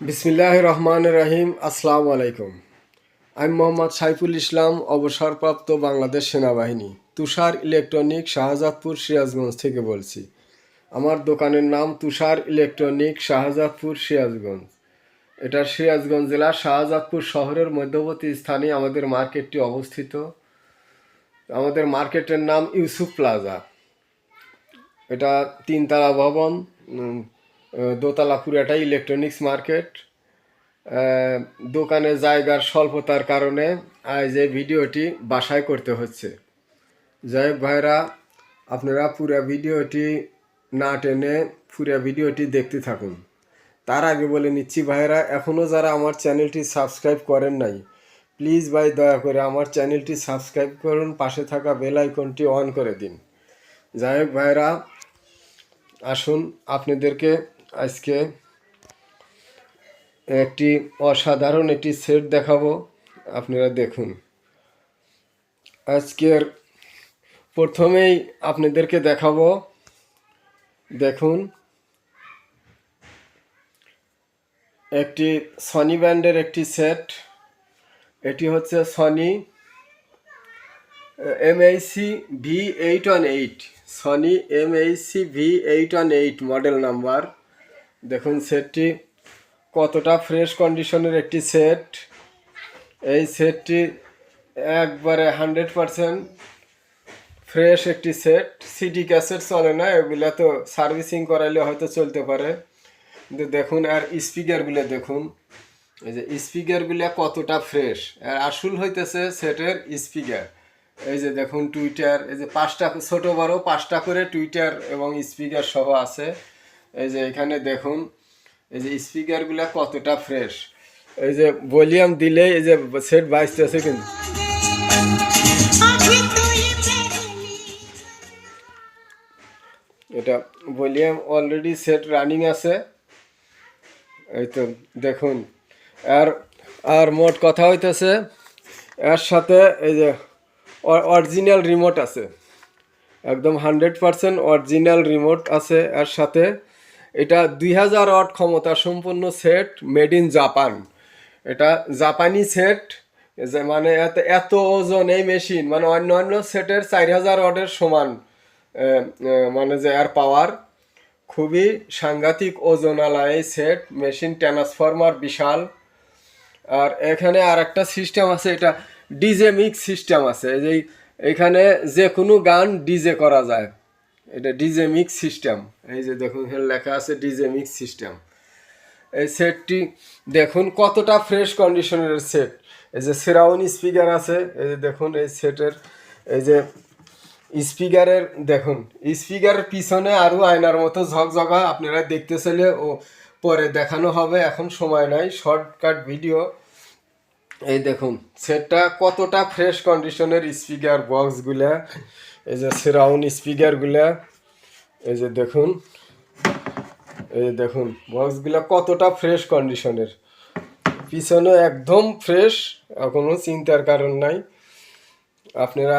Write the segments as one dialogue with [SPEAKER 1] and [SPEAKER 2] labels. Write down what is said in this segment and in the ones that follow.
[SPEAKER 1] বিসমিল্লাহ রহমান রহিম, আসসালামু আলাইকুম। আমি মোহাম্মদ সাইফুল ইসলাম, অবসরপ্রাপ্ত বাংলাদেশ সেনাবাহিনী, তুষার ইলেকট্রনিক শাহজাদপুর সিরাজগঞ্জ থেকে বলছি। আমার দোকানের নাম তুষার ইলেকট্রনিক শাহজাদপুর সিরাজগঞ্জ। এটা সিরাজগঞ্জ জেলার শাহজাদপুর শহরের মধ্যবর্তী স্থানে আমাদের মার্কেটটি অবস্থিত। আমাদের মার্কেটের নাম ইউসুফ প্লাজা। এটা তিনতলা ভবন দোতলা পুরাটা ইলেকট্রনিক্স মার্কেট দোকানে জায়গার স্বল্পতার কারণে আজ এই ভিডিওটি বাসায় করতে হচ্ছে। যাই ভাইরা, আপনারা পুরা ভিডিওটি না টেনে পুরা ভিডিওটি দেখতে থাকুন। তার আগে বলে নিচ্ছি ভাইরা এখনও যারা আমার চ্যানেলটি সাবস্ক্রাইব করেন নাই, প্লিজ ভাই দয়া করে আমার চ্যানেলটি সাবস্ক্রাইব করুন, পাশে থাকা বেল আইকনটি অন করে দিন। যাই হোক ভাইরা, আসুন আপনাদেরকে আজকে একটি অসাধারণ একটি সেট দেখাবো, আপনারা দেখুন। আজকের প্রথমেই আপনাদেরকে দেখাবো, দেখুন, একটি সনি ব্যান্ডের একটি সেট। এটি হচ্ছে Sony MHC V eight one eight Sony MHC V eight one eight model number দেখুন সেটটি কতটা ফ্রেশ কন্ডিশনের একটি সেট এই সেটটি একবারে হান্ড্রেড পারসেন্ট ফ্রেশ একটি সেট সিডি ক্যাসেট চলে না, এগুলা তো সার্ভিসিং করাইলে হয়তো চলতে পারে। কিন্তু দেখুন, আর স্পিকারগুলো দেখুন। এই যে স্পিকারগুলো কতটা ফ্রেশ আর আসল হইতেছে সেটের স্পিকার এই যে দেখুন টুইটার এই যে পাঁচটা, ছোট বড় পাঁচটা করে টুইটার এবং স্পিকার সহ আছে। এই যে এখানে দেখুন, এই যে স্পিকারগুলো কতটা ফ্রেশ এই যে ভলিউম দিলে এই যে সেট বাজতেছে কিন্তু। এটা ভলিউম অলরেডি সেট রানিং আছে। এই তো দেখুন, আর আর মোট কথা হইতেছে, এর সাথে এই যে অরিজিনাল রিমোট আছে। একদম হান্ড্রেড পারসেন্ট অরিজিনাল রিমোট আছে এর সাথে। এটা দুই হাজার ওয়াট ক্ষমতা সম্পন্ন সেট মেড ইন জাপান। এটা জাপানি সেট, যে মানে এত এত ওজন এই মেশিন মানে অন্য অন্য সেটের চার হাজার ওয়াটের সমান মানে যে এর পাওয়ার খুবই সাংঘাতিক ওজনওয়ালা এই সেট, মেশিন ট্রান্সফরমার বিশাল। আর এখানে আর একটা সিস্টেম আছে, এটা ডিজে মিক্স সিস্টেম আছে যে এখানে যে কোনো গান ডিজে করা যায়। এটা ডিজে মিক্স সিস্টেম এই যে দেখুন এখানে লেখা আছে ডিজে মিক্স সিস্টেম এই সেটটি দেখুন, কতটা ফ্রেশ কন্ডিশনের সেট এই যে সেরাউন স্পিকার আছে, এই যে দেখুন, এই সেটের এই যে স্পিকারের দেখুন স্পিকারের পিছনে আরও আয়নার মতো ঝকঝকা আপনারা দেখতে চাইলে ও পরে দেখানো হবে, এখন সময় নাই শর্টকাট ভিডিও এই দেখুন সেটটা কতটা ফ্রেশ কন্ডিশনের স্পিকার বক্সগুলা এই যে সেরাউন স্পিকারগুলা এই যে দেখুন, এই যে দেখুন বক্সগুলা কতটা ফ্রেশ কন্ডিশনের পিছনে একদম ফ্রেশ কোনো চিন্তার কারণ নাই। আপনারা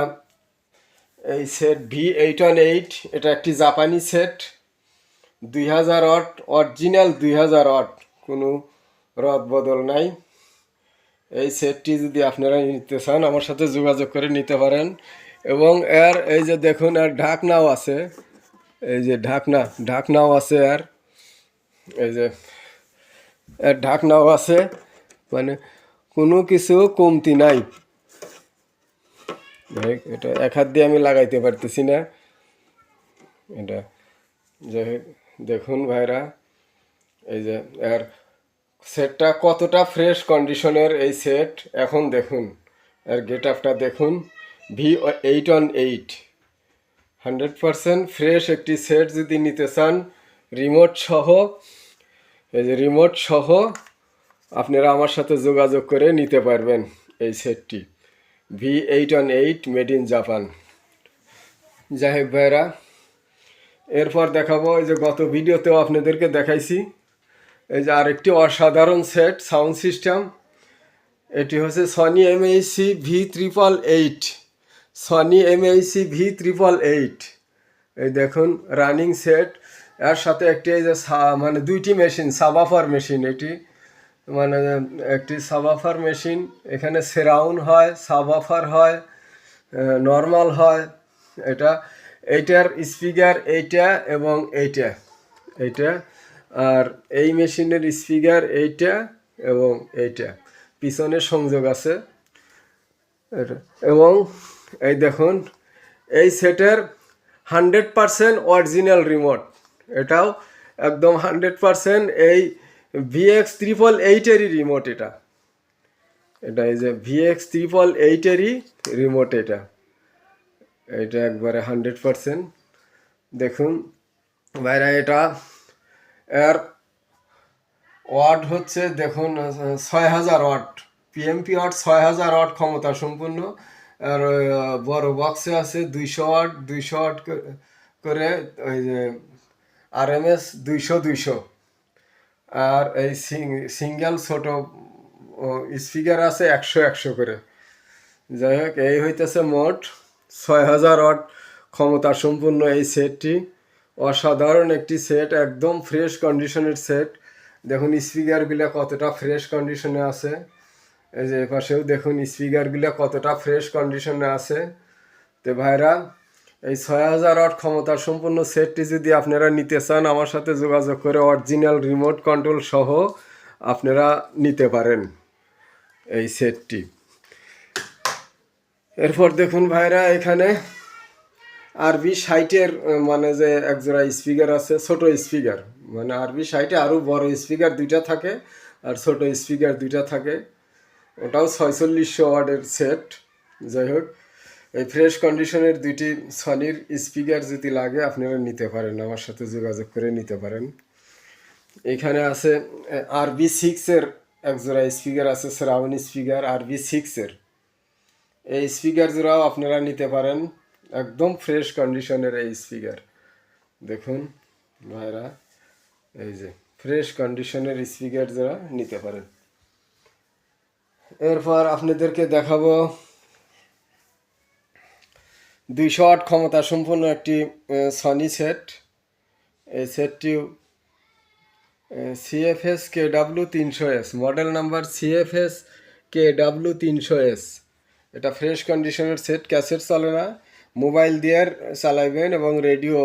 [SPEAKER 1] এই set V eight one eight এটা একটি জাপানি সেট দুই হাজার ওয়াট অরিজিনাল দুই হাজার ওয়াট কোনো রদ বদল নাই। এই সেটটি যদি আপনারা নিতে চান, আমার সাথে যোগাযোগ করে নিতে পারেন। এবং এর এই যে দেখুন আর ঢাকনাও আছে। এই যে ঢাকনা, ঢাকনাও আছে আর এই যে এর ঢাকনাও আছে। মানে কোনো কিছু কমতি নাই। এটা এক হাত দিয়ে আমি লাগাইতে পারতেছি না। এটা যাই দেখুন ভাইরা, এই যে এর সেটটা কতটা ফ্রেশ কন্ডিশনের এই সেট। এখন দেখুন, এর গেট আপটা দেখুন। V eight on eight hundred percent fresh একটি সেট যদি নিতে চান রিমোট সহ, এই যে রিমোট সহ, আপনারা আমার সাথে যোগাযোগ করে নিতে পারবেন এই সেটটি V eight on eight made in Japan হোক ভাইরা, এরপর দেখাবো এই যে গত ভিডিওতেও আপনাদেরকে দেখাইছি। এই যে আরেকটি অসাধারণ সেট সাউন্ড সিস্টেম এটি হচ্ছে Sony MHC V triple eight Sony MHC V triple eight এই দেখুন রানিং সেট এর সাথে একটি এই যে মানে দুইটি মেশিন সাবাফার মেশিন এটি। মানে একটি সাবাফার মেশিন এখানে সেরাউন হয় সাবাফার হয় নর্মাল হয়। এটা, এইটার স্পিকার এইটা এবং এইটা এইটা। আর এই মেশিনের স্পিকার এইটা এবং এইটা। পিছনে সংযোগ আছে। এবং এই দেখুন, এই সেটের হান্ড্রেড পারসেন্ট অরিজিনাল রিমোট। এটাও একদম হান্ড্রেড পারসেন্ট এই ভিএক্স ত্রিপল এইটেরই রিমোট এটা। এটা এই যে ভিএক্স ত্রিপল এইটেরই রিমোট এটা। এটা একবারে হান্ড্রেড পারসেন্ট। দেখুন, বাইরে, এটা এর ওয়াট হচ্ছে, দেখুন, ছয় হাজার ওয়াট, পিএমপি ওয়াট ছয় হাজার ওয়াট ক্ষমতা সম্পূর্ণ। আর বড় বক্সে আছে দুইশো ওয়াট দুইশো ওয়াট করে ওই যে আর এম এস দুইশো দুইশো। আর এই সিঙ্গেল ছোট স্পিকার আছে একশো একশো করে। যাই হোক, এই হইতেছে মোট ছয় হাজার ওয়াট ক্ষমতা সম্পূর্ণ এই সেটটি অসাধারণ একটি সেট একদম ফ্রেশ কন্ডিশনের সেট দেখুন স্পিকারগুলো কতটা ফ্রেশ কন্ডিশনে আছে। এই যে এপাশেও দেখুন স্পিকারগুলো কতটা ফ্রেশ কন্ডিশনে আছে। তো ভাইরা, এই ছয় হাজার ওয়াট ক্ষমতা সম্পূর্ণ সেটটি যদি আপনারা নিতে চান, আমার সাথে যোগাযোগ করে অরিজিনাল রিমোট কন্ট্রোল সহ আপনারা নিতে পারেন এই সেটটি এরপর দেখুন ভাইরা, এখানে আরবি সাইটের মানে যে একজোড়া স্পিকার আছে, ছোট স্পিকার মানে আরবি সাইটে আরও বড় স্পিকার দুইটা থাকে, আর ছোট স্পিকার দুইটা থাকে। ওটাও ছয়চল্লিশশো ওয়ার্ডের সেট। যাই হোক, এই ফ্রেশ কন্ডিশনের দুইটি সনির স্পিকার যদি লাগে, আপনারা নিতে পারেন, আমার সাথে যোগাযোগ করে নিতে পারেন। এখানে আছে আরবি সিক্সের একজোড়া স্পিকার আছে, শ্রাবণ স্পিকার আর বি সিক্সের এই স্পিকার জোড়াও আপনারা নিতে পারেন, একদম ফ্রেশ কন্ডিশনের এই স্পিকার দেখুন, ভাইরা, এই যে, ফ্রেশ কন্ডিশনের স্পিকার জোড়া নিতে পারেন। এরপর আপনাদেরকে দেখাবো দুইশো আট ক্ষমতা সম্পন্ন একটি সনি সেট এই সেটটি সিএফএস কে ডাব্লু তিনশো S model number CFS K W তিনশো এস এটা ফ্রেশ কন্ডিশনের সেট ক্যাসেট চলে না। মোবাইল দিয়ে চালাইবেন এবং রেডিও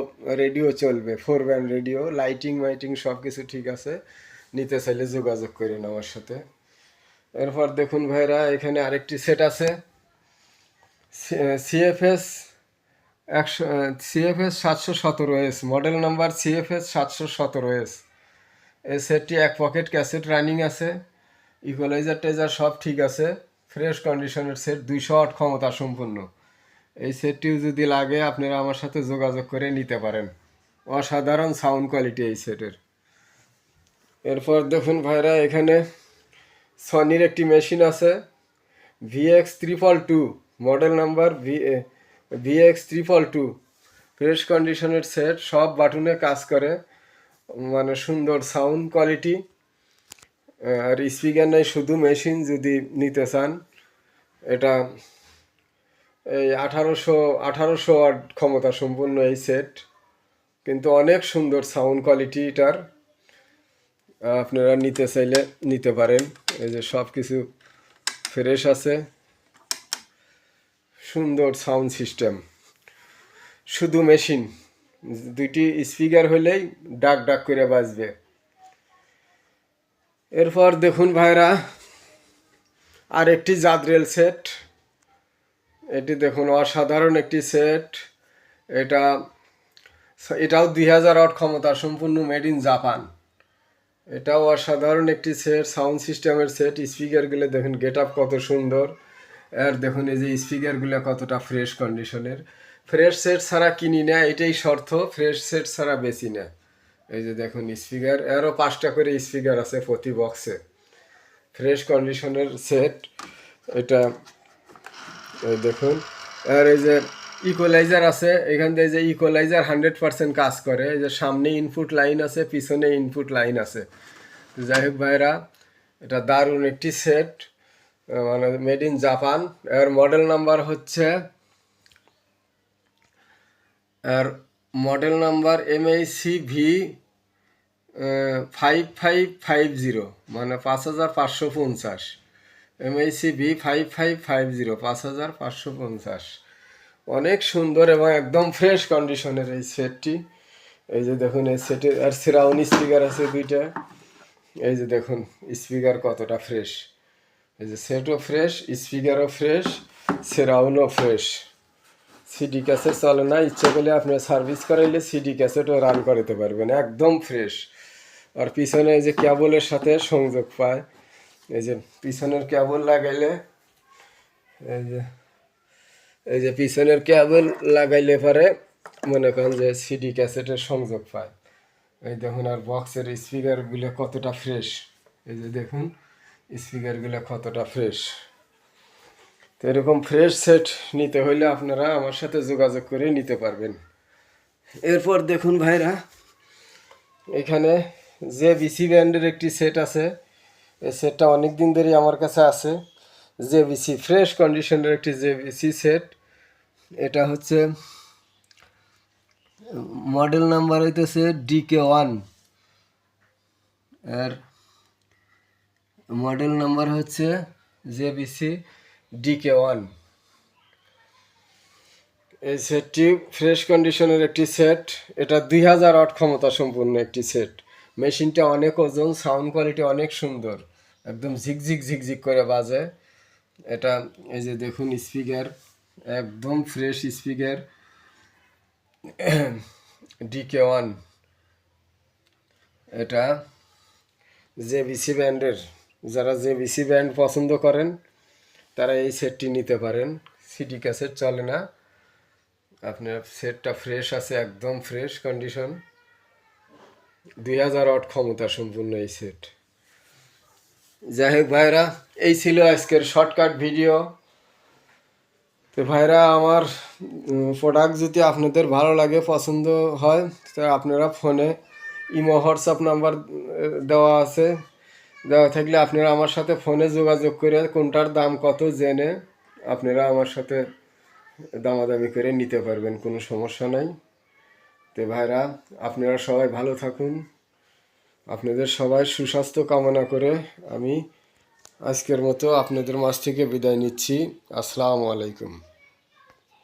[SPEAKER 1] রেডিও চলবে। ফোর ব্যান্ড রেডিও লাইটিং মাইটিং সব কিছু ঠিক আছে। নিতে চাইলে যোগাযোগ করেন আমার সাথে। এরপর দেখুন ভাইরা, এখানে আরেকটি সেট আছে। সিএফএস একশো সিএফএস সাতশো সতেরো এস মডেল নাম্বার সিএফএস সাতশো সতেরো এস এই সেটটি এক পকেট ক্যাসেট রানিং আছে ইকুয়ালাইজার টেজার সব ঠিক আছে ফ্রেশ কন্ডিশনের সেট দুইশো আট ক্ষমতা সম্পূর্ণ এই সেটটিও যদি লাগে, আপনারা আমার সাথে যোগাযোগ করে নিতে পারেন। অসাধারণ সাউন্ড কোয়ালিটি এই সেটের এরপর দেখুন ভাইরা, এখানে সনির একটি মেশিন আছে VX triple two model number V VX triple two fresh কন্ডিশনের সেট সব বাটনে কাজ করে মানে সুন্দর সাউন্ড কোয়ালিটি আর স্পিকার নাই, শুধু মেশিন যদি নিতে চান, এটা এই আঠারোশো আঠারোশো ওয়াট ক্ষমতা সম্পূর্ণ এই সেট কিন্তু অনেক সুন্দর সাউন্ড কোয়ালিটি এটার আপনারা নিতে চাইলে নিতে পারেন। এই যে সব কিছু ফ্রেশ আছে। সুন্দর সাউন্ড সিস্টেম শুধু মেশিন দুইটি স্পিকার হলেই ডাক ডাক করে বাজবে। এরপর দেখুন ভাইরা আর একটি জাদরেল সেট এটি দেখুন অসাধারণ একটি সেট এটা, এটাও দুই হাজার আট ক্ষমতা সম্পূর্ণ মেড ইন জাপান এটাও অসাধারণ একটি সেট সাউন্ড সিস্টেমের সেট স্পিকারগুলো দেখুন গেট আপ কত সুন্দর। আর দেখুন, এই যে স্পিকারগুলো কতটা ফ্রেশ কন্ডিশনের ফ্রেশ সেট ছাড়া কিনি না, এটাই শর্ত। ফ্রেশ সেট ছাড়া বেশি না। এই যে দেখুন স্পিকার এরও পাঁচটা করে স্পিকার আছে প্রতি বক্সে ফ্রেশ কন্ডিশনের সেট এটা দেখুন। আর এই যে ইকোলাইজার আছে, এখান থেকে যে ইকোলাইজার হান্ড্রেড পার্সেন্ট কাজ করে যে সামনে ইনপুট লাইন আছে, পিছনে ইনপুট লাইন আছে। যাই হোক ভাইরা, এটা দারুণ একটি সেট মানে মেড ইন জাপান এর মডেল নাম্বার হচ্ছে আর model number M C V five five five zero মানে পাঁচ হাজার পাঁচশো পঞ্চাশ। M C V five five five zero পাঁচ হাজার পাঁচশো পঞ্চাশ। অনেক সুন্দর এবং একদম ফ্রেশ কন্ডিশনের এই সেটটি এই যে দেখুন, এই সেটে আর সিরাউন স্পিকার আছে দুইটা। এই যে দেখুন স্পিকার কতটা ফ্রেশ এই যে সেটও ফ্রেশ স্পিকারও ফ্রেশ সেরাউনও ফ্রেশ সিডি ক্যাসেট চলে না, ইচ্ছে করলে আপনি সার্ভিস করাইলে সিডি ক্যাসেটও রান করাতে পারবেন, একদম ফ্রেশ আর পিছনে এই যে ক্যাবলের সাথে সংযোগ পায়। এই যে পিছনের ক্যাবল লাগাইলে, এই যে এই যে পিছনের কেবল লাগাইলে পরে মনে করেন যে সিডি ক্যাসেটের সংযোগ পায়। এই দেখুন আর বক্সের স্পিকারগুলো কতটা ফ্রেশ এই যে দেখুন স্পিকারগুলো কতটা ফ্রেশ তো এরকম ফ্রেশ সেট নিতে হলে আপনারা আমার সাথে যোগাযোগ করে নিতে পারবেন। এরপর দেখুন ভাইরা, এখানে যে বিসি ব্যান্ডের একটি সেট আছে। এই সেটটা অনেক দিন ধরেই আমার কাছে আছে। যে বিসি ফ্রেশ কন্ডিশনের একটি যে বিসি সেট। এটা হচ্ছে, মডেল নাম্বার হইতেছে ডিকে ওয়ান। আর মডেল নাম্বার হচ্ছে জে বিসি ডিকে ওয়ান। এই সেটটি ফ্রেশ কন্ডিশনের একটি সেট। এটা দুই হাজার আট ক্ষমতা সম্পূর্ণ একটি সেট। মেশিনটা অনেক ওজন, সাউন্ড কোয়ালিটি অনেক সুন্দর। একদম ঝিকঝিক ঝিকঝিক করে বাজে। এটা এই যে দেখুন স্পিকার, একদম ফ্রেশ স্পিকার। ডিকে ওয়ান এটা যে বিসি ব্যান্ডের যারা যে বিসি ব্যান্ড পছন্দ করেন, তারা এই সেটটি নিতে পারেন। সিডি ক্যাসেট চলে না। আপনার সেটটা ফ্রেশ আছে, একদম ফ্রেশ কন্ডিশন। দুই হাজার আট ক্ষমতা সম্পূর্ণ এই সেট। যাই হোক ভাইরা, এই ছিল আজকের শর্টকাট ভিডিও তো ভাইরা, আমার প্রোডাক্ট যদি আপনাদের ভালো লাগে, পছন্দ হয়, তো আপনারা ফোনে ইমো, হোয়াটসঅ্যাপ নাম্বার দেওয়া আছে। দেওয়া থাকলে আপনারা আমার সাথে ফোনে যোগাযোগ করে কোনটার দাম কত জেনে আপনারা আমার সাথে দামাদামি করে নিতে পারবেন, কোনো সমস্যা নাই। তো ভাইরা, আপনারা সবাই ভালো থাকুন। আপনাদের সবাই সুস্বাস্থ্য কামনা করে আমি আজকের মতো আপনাদের মাছ থেকে বিদায় নিচ্ছি। আসসালামু আলাইকুম।